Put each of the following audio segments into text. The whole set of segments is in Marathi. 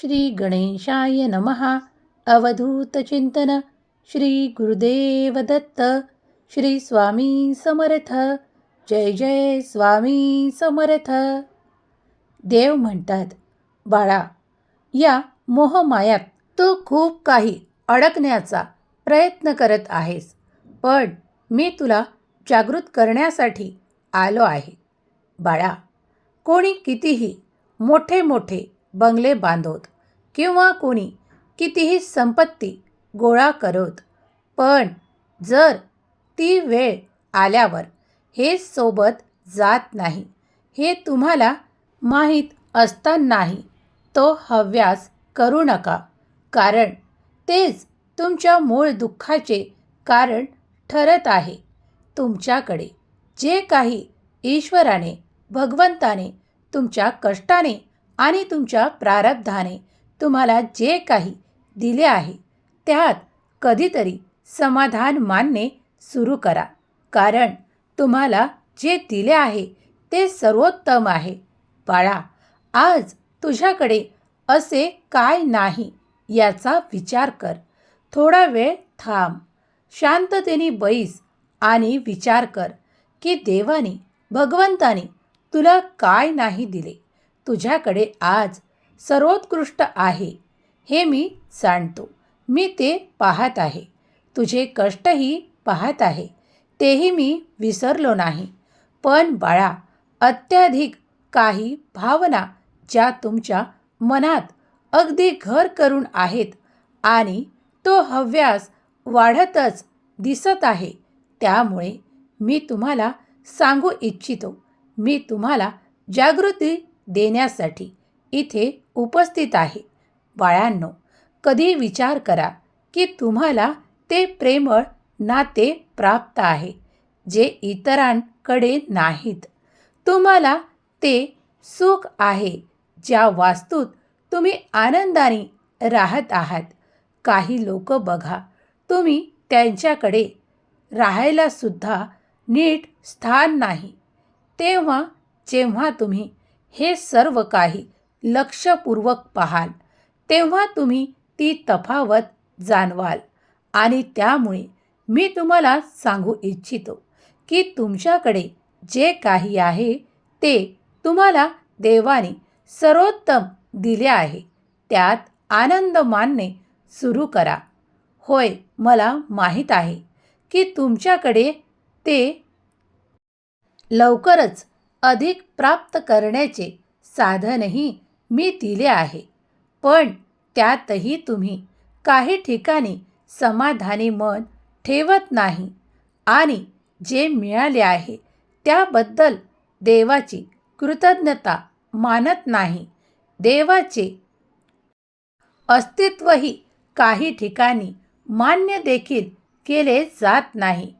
श्री गणेशाय नमः. अवधूतचिंतन श्री गुरुदेव दत्त श्री स्वामी समर्थ. जय जय स्वामी समर्थ. देव म्हणतात बाळा या मोहमायात तू खूप काही अडकण्याचा प्रयत्न करत आहेस पण मी तुला जागृत करण्यासाठी आलो आहे. बाळा कोणी कितीही मोठे मोठे बंगले बांधोत. किंवा कुणी कितीही संपत्ती गोळा करोत. पण जर ती वेळ आल्यावर हे सोबत जात नाही हे तुम्हाला माहीत असतानाही तो हव्यास करू नका. कारण तेच तुमच्या मूळ दुःखाचे कारण ठरत आहे. तुमच्याकडे जे काही ईश्वराने भगवंताने तुमच्या कष्टाने आणि तुमच्या प्रारब्धाने तुम्हाला जे काही दिले आहे त्यात कधीतरी समाधान मानणे सुरू करा. कारण तुम्हाला जे दिले आहे ते सर्वोत्तम आहे. बाळा आज तुझ्याकडे असे काय नाही याचा विचार कर. थोडा वेळ थांब. शांततेने बैस आणि विचार कर की देवाने भगवंताने तुला काय नाही दिले? तुझ्याकडे आज सर्वोत्कृष्ट आहे. हे मी जाणतो मी ते पाहत आहे. तुझे कष्टही पाहत आहे. तेही मी विसरलो नाही. पण बाळा अत्याधिक काही भावना ज्या तुमच्या मनात अगदी घर करून आहेत आणि तो हव्यास वाढतच दिसत आहे त्यामुळे मी तुम्हाला सांगू इच्छितो. मी तुम्हाला जागृती देण्यासाठी इथे उपस्थित आहे. बाळांनो कधी विचार करा की तुम्हाला ते प्रेमळ नाते प्राप्त आहे जे इतरांकडे नाहीत. तुम्हाला ते सुख आहे ज्या वास्तूत तुम्ही आनंदाने राहत आहात. काही लोक बघा तुम्ही त्यांच्याकडे राहायलासुद्धा नीट स्थान नाही. तेव्हा जेव्हा तुम्ही हे सर्व काही लक्षपूर्वक पाहाल. तेव्हा तुम्ही ती तफावत जाणवाल. आणि त्यामुळे मी तुम्हाला सांगू इच्छितो की तुमच्याकडे जे काही आहे ते तुम्हाला देवाने सर्वोत्तम दिले आहे. त्यात आनंद मानणे सुरू करा. होय मला माहीत आहे की तुमच्याकडे ते लवकरच अधिक प्राप्त करण्याचे साधनही मी दिले आहे. पण त्यातही तुम्ही काही ठिकाणी समाधानी मन ठेवत नाही आणि जे मिळाले आहे त्याबद्दल देवाची कृतज्ञता मानत नाही. देवाचे अस्तित्वही काही ठिकाणी मान्य देखील केले जात नाही.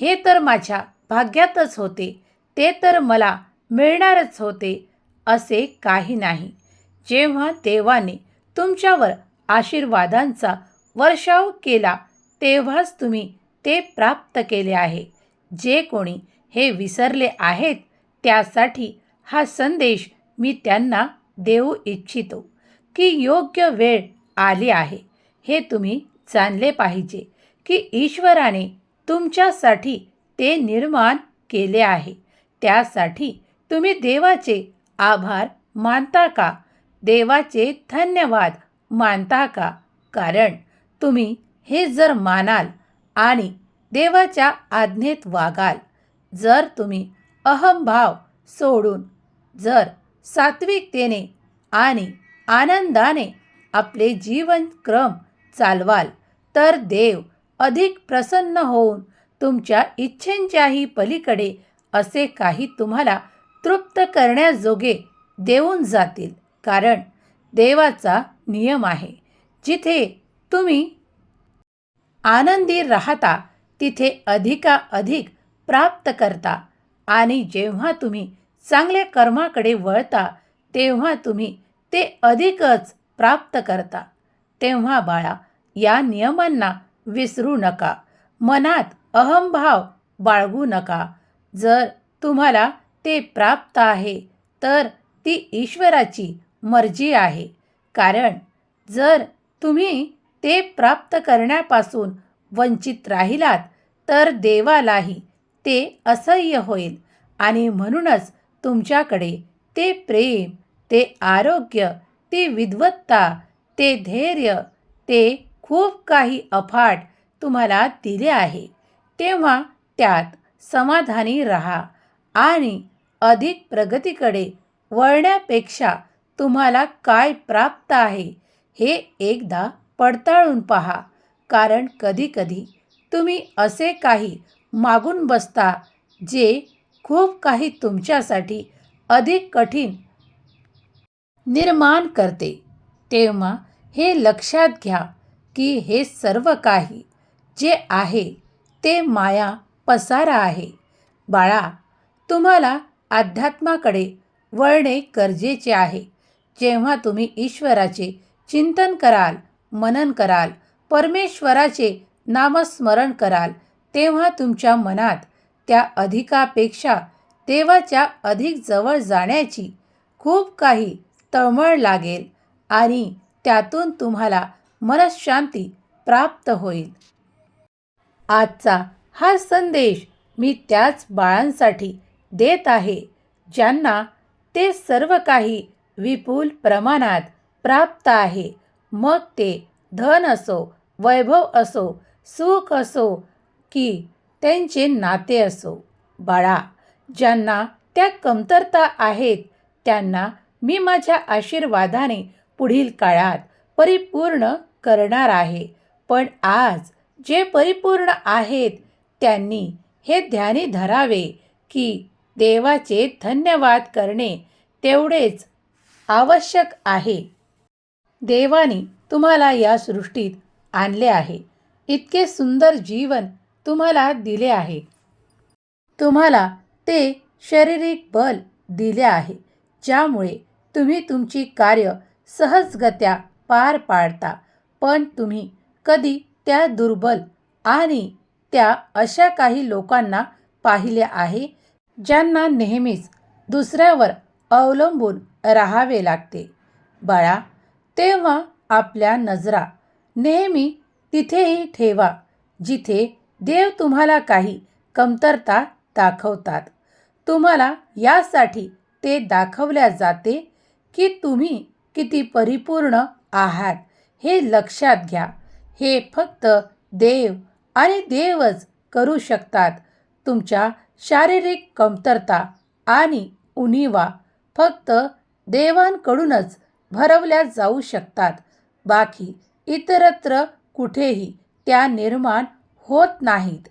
हे तर माझ्या भाग्यातच होते. ते तर मला मिळणारच होते असे काही नाही. जेव्हा देवाने तुमच्यावर आशीर्वादांचा वर्षाव केला तेव्हाच तुम्ही ते प्राप्त केले आहे. जे कोणी हे विसरले आहेत त्यासाठी हा संदेश मी त्यांना देऊ इच्छितो की योग्य वेळ आली आहे. हे तुम्ही जाणले पाहिजे की ईश्वराने तुमच्यासाठी ते निर्माण केले आहे. त्यासाठी तुम्ही देवाचे आभार मानता का? देवाचे धन्यवाद मानता का? कारण तुम्ही हे जर मानाल आणि देवाच्या आज्ञेत वागाल जर तुम्ही अहंभाव सोडून जर सात्विकतेने आणि आनंदाने आपले जीवनक्रम चालवाल तर देव अधिक प्रसन्न होऊन तुमच्या इच्छेंच्याही पलीकडे असे काही तुम्हाला तृप्त करण्याजोगे देऊन जातील. कारण देवाचा नियम आहे. जिथे तुम्ही आनंदी राहता तिथे अधिकाधिक प्राप्त करता. आणि जेव्हा तुम्ही चांगल्या कर्माकडे वळता तेव्हा तुम्ही ते अधिकच प्राप्त करता. तेव्हा बाळा या नियमांना विसरू नका. मनात अहंभाव बाळगू नका. जर तुम्हाला ते प्राप्त आहे तर ती ईश्वराची मर्जी आहे. कारण जर तुम्ही ते प्राप्त करण्यापासून वंचित राहिलात तर देवालाही ते असह्य होईल आणि म्हणूनच तुमच्याकडे ते प्रेम ते आरोग्य ती विद्वत्ता ते धैर्य ते खूप काही अफाट तुम्हाला दिले आहे. तेव्हा त्यात समाधानी राहा आणि अधिक प्रगतीकडे वळण्यापेक्षा तुम्हाला काय प्राप्त आहे हे एकदा पडताळून पहा. कारण कधीकधी तुम्ही असे काही मागून बसता जे खूप काही तुमच्यासाठी अधिक कठीण निर्माण करते. तेव्हा हे लक्षात घ्या की हे सर्व काही जे आहे ते माया पसारा आहे. बाळा तुम्हाला अध्यात्माकडे वळणे गरजेचे आहे. जेव्हा तुम्ही ईश्वराचे चिंतन कराल मनन कराल परमेश्वराचे नामस्मरण कराल तेव्हा तुमच्या मनात त्या अधिकापेक्षा देवाच्या अधिक जवळ जाण्याची खूप काही तळमळ लागेल आणि त्यातून तुम्हाला मनशांती प्राप्त होईल. आजचा हा संदेश मी त्याच बाळांसाठी देत आहे ज्यांना ते सर्व काही विपुल प्रमाणात प्राप्त आहे. मग ते धन असो वैभव असो सुख असो की त्यांचे नाते असो. बाळा ज्यांना त्या कमतरता आहेत त्यांना मी माझ्या आशीर्वादाने पुढील काळात परिपूर्ण करणार आहे. पण आज जे परिपूर्ण आहेत त्यांनी हे ध्यानी धरावे की देवाचे धन्यवाद करणे तेवढेच आवश्यक आहे. देवाने तुम्हाला या सृष्टीत आणले आहे. इतके सुंदर जीवन तुम्हाला दिले आहे. तुम्हाला ते शारीरिक बल दिले आहे ज्यामुळे तुम्ही तुमची कार्य सहजगत्या पार पाडता पण तुम्ही कधी त्या दुर्बल आणि त्या अशा काही लोकांना पाहिले आहे ज्यांना नेहमीच दुसऱ्यावर अवलंबून राहावे लागते. बाळा तेव्हा आपल्या नजरा नेहमी तिथेही ठेवा जिथे देव तुम्हाला काही कमतरता दाखवतात. तुम्हाला यासाठी ते दाखवल्या जाते की तुम्ही किती परिपूर्ण आहात हे लक्षात घ्या. हे फक्त देव आणि देवच करू शकतात. तुमच्या शारीरिक कमतरता आणि उणीवा फक्त देवांकडूनच भरवल्या जाऊ शकतात. बाकी इतरत्र कुठेही त्या निर्माण होत नाहीत.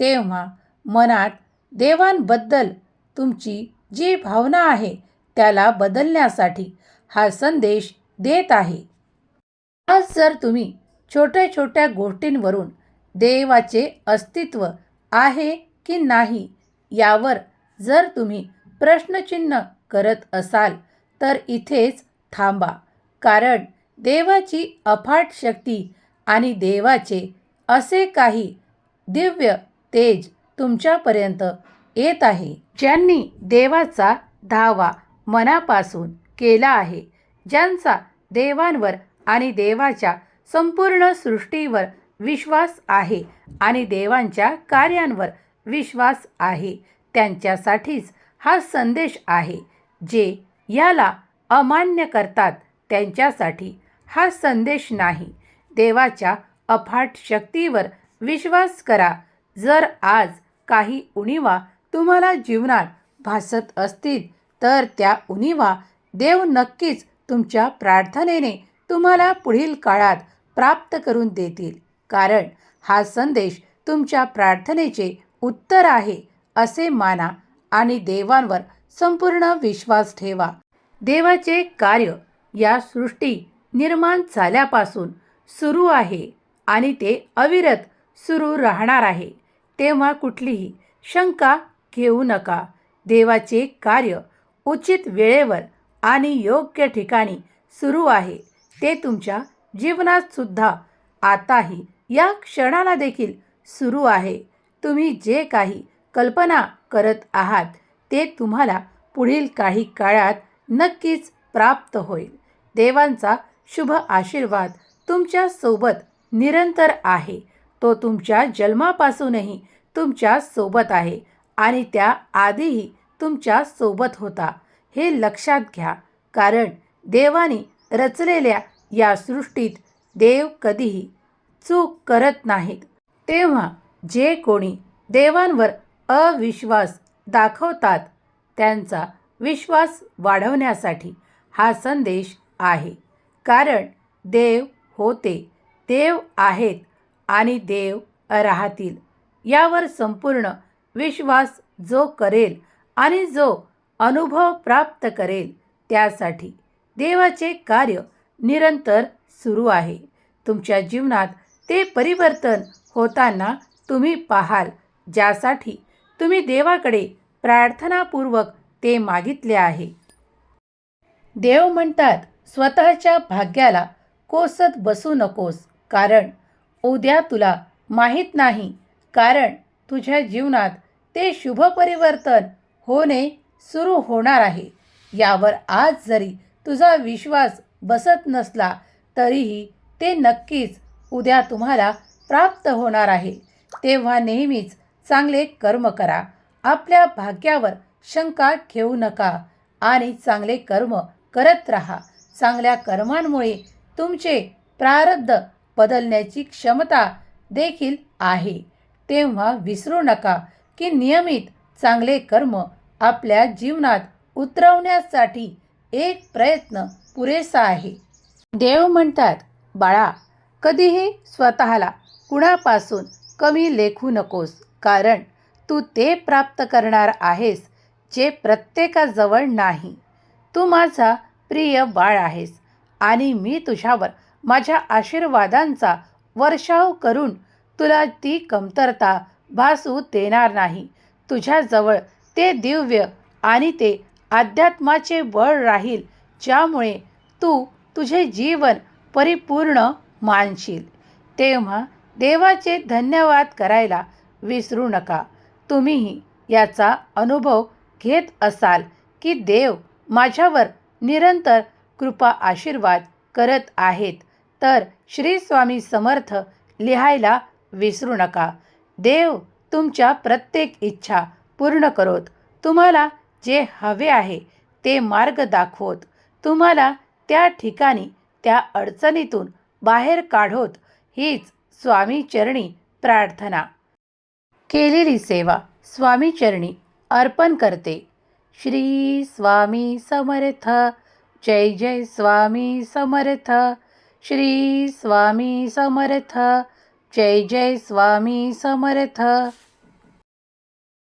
तेव्हा मनात देवांबद्दल तुमची जी भावना आहे त्याला बदलण्यासाठी हा संदेश देत आहे. आज जर तुम्ही छोट्या छोट्या गोष्टींवरून देवाचे अस्तित्व आहे की नाही यावर जर तुम्ही प्रश्नचिन्ह करत असाल तर इथेच थांबा. कारण देवाची अफाट शक्ती आणि देवाचे असे काही दिव्य तेज तुमच्यापर्यंत येत आहे ज्यांनी देवाचा धावा मनापासून केला आहे ज्यांचा देवांवर आणि देवाच्या संपूर्ण सृष्टीवर विश्वास आहे आणि देवांच्या कार्यांवर विश्वास आहे. त्यांच्यासाठीच हा संदेश आहे जे याला अमान्य करतात. त्यांच्यासाठी हा संदेश नाही. देवाच्या अफाट शक्तीवर विश्वास करा. जर आज काही उणीवा तुम्हाला जीवनात भासत असतील तर त्या उणीवा देव नक्कीच तुमच्या प्रार्थनेने तुम्हाला पुढील काळात प्राप्त करून देतील. कारण हा संदेश तुमच्या प्रार्थनेचे उत्तर आहे असे माना आणि देवांवर संपूर्ण विश्वास ठेवा. देवाचे कार्य या सृष्टी निर्माण झाल्यापासून सुरू आहे आणि ते अविरत सुरू राहणार आहे. तेव्हा कुठलीही शंका घेऊ नका. देवाचे कार्य उचित वेळेवर आणि योग्य ठिकाणी सुरू आहे. ते तुमच्या जीवनात सुद्धा आताही या क्षणाला देखील सुरू आहे. तुम्ही जे काही कल्पना करत आहात ते तुम्हाला पुढील काही काळात नक्कीच प्राप्त होईल. देवांचा शुभ आशीर्वाद तुमच्यासोबत निरंतर आहे. तो तुमच्या जन्मापासूनही तुमच्यासोबत आहे आणि त्या आधीही तुमच्यासोबत होता. हे लक्षात घ्या कारण देवाने रचलेल्या या सृष्टीत देव कधीही चूक करत नाहीत. तेव्हा जे कोणी देवांवर अविश्वास दाखवतात त्यांचा विश्वास वाढवण्यासाठी हा संदेश आहे. कारण देव होते देव आहेत आणि देव राहतील. यावर संपूर्ण विश्वास जो करेल आणि जो अनुभव प्राप्त करेल त्यासाठी देवाचे कार्य निरंतर सुरू आहे. तुमच्या जीवनात ते परिवर्तन होताना तुम्ही पाहाल ज्यासाठी तुम्ही देवाकडे प्रार्थनापूर्वक ते मागितले आहे. देव म्हणतात स्वतःच्या भाग्याला कोसत बसू नकोस कारण उद्या तुला माहीत नाही कारण तुझ्या जीवनात ते शुभ परिवर्तन होणे सुरू होणार आहे. यावर आज जरी तुझा विश्वास बसत नसला तरीही ते नक्कीच उद्या तुम्हाला प्राप्त होणार आहे. तेव्हा नेहमीच चांगले कर्म करा. आपल्या भाग्यावर शंका घेऊ नका आणि चांगले कर्म करत राहा. चांगल्या कर्मांमुळे तुमचे प्रारब्ध बदलण्याची क्षमता देखील आहे. तेव्हा विसरू नका की नियमित चांगले कर्म आपल्या जीवनात उतरवण्यासाठी एक प्रयत्न पुरेसा आहे. देव म्हणतात बाळा कधीही स्वतःला कुणापासून कमी लेखू नकोस कारण तू ते प्राप्त करणार आहेस जे प्रत्येकाजवळ नाही. तू माझा प्रिय बाळ आहेस आणि मी तुझ्यावर माझ्या आशीर्वादांचा वर्षाव करून तुला ती कमतरता भासू देणार नाही. तुझ्याजवळ ते दिव्य आणि ते अध्यात्माचे बळ राहील ज्यामुळे तू तुझे जीवन परिपूर्ण मानशील. तेव्हा देवाचे धन्यवाद करायला विसरू नका. तुम्हीही याचा अनुभव घेत असाल की देव माझ्यावर निरंतर कृपा आशीर्वाद करत आहेत तर श्री स्वामी समर्थ लिहायला विसरू नका. देव तुमच्या प्रत्येक इच्छा पूर्ण करोत. तुम्हाला जे हवे आहे ते मार्ग दाखवत. तुम्हाला त्या ठिकाणी त्या अडचणीतून बाहेर काढोत हीच स्वामीचरणी प्रार्थना. केलेली सेवा स्वामीचरणी अर्पण करते. श्री स्वामी समर्थ जय जय स्वामी समर्थ श्री स्वामी समर्थ जय जय स्वामी समर्थ.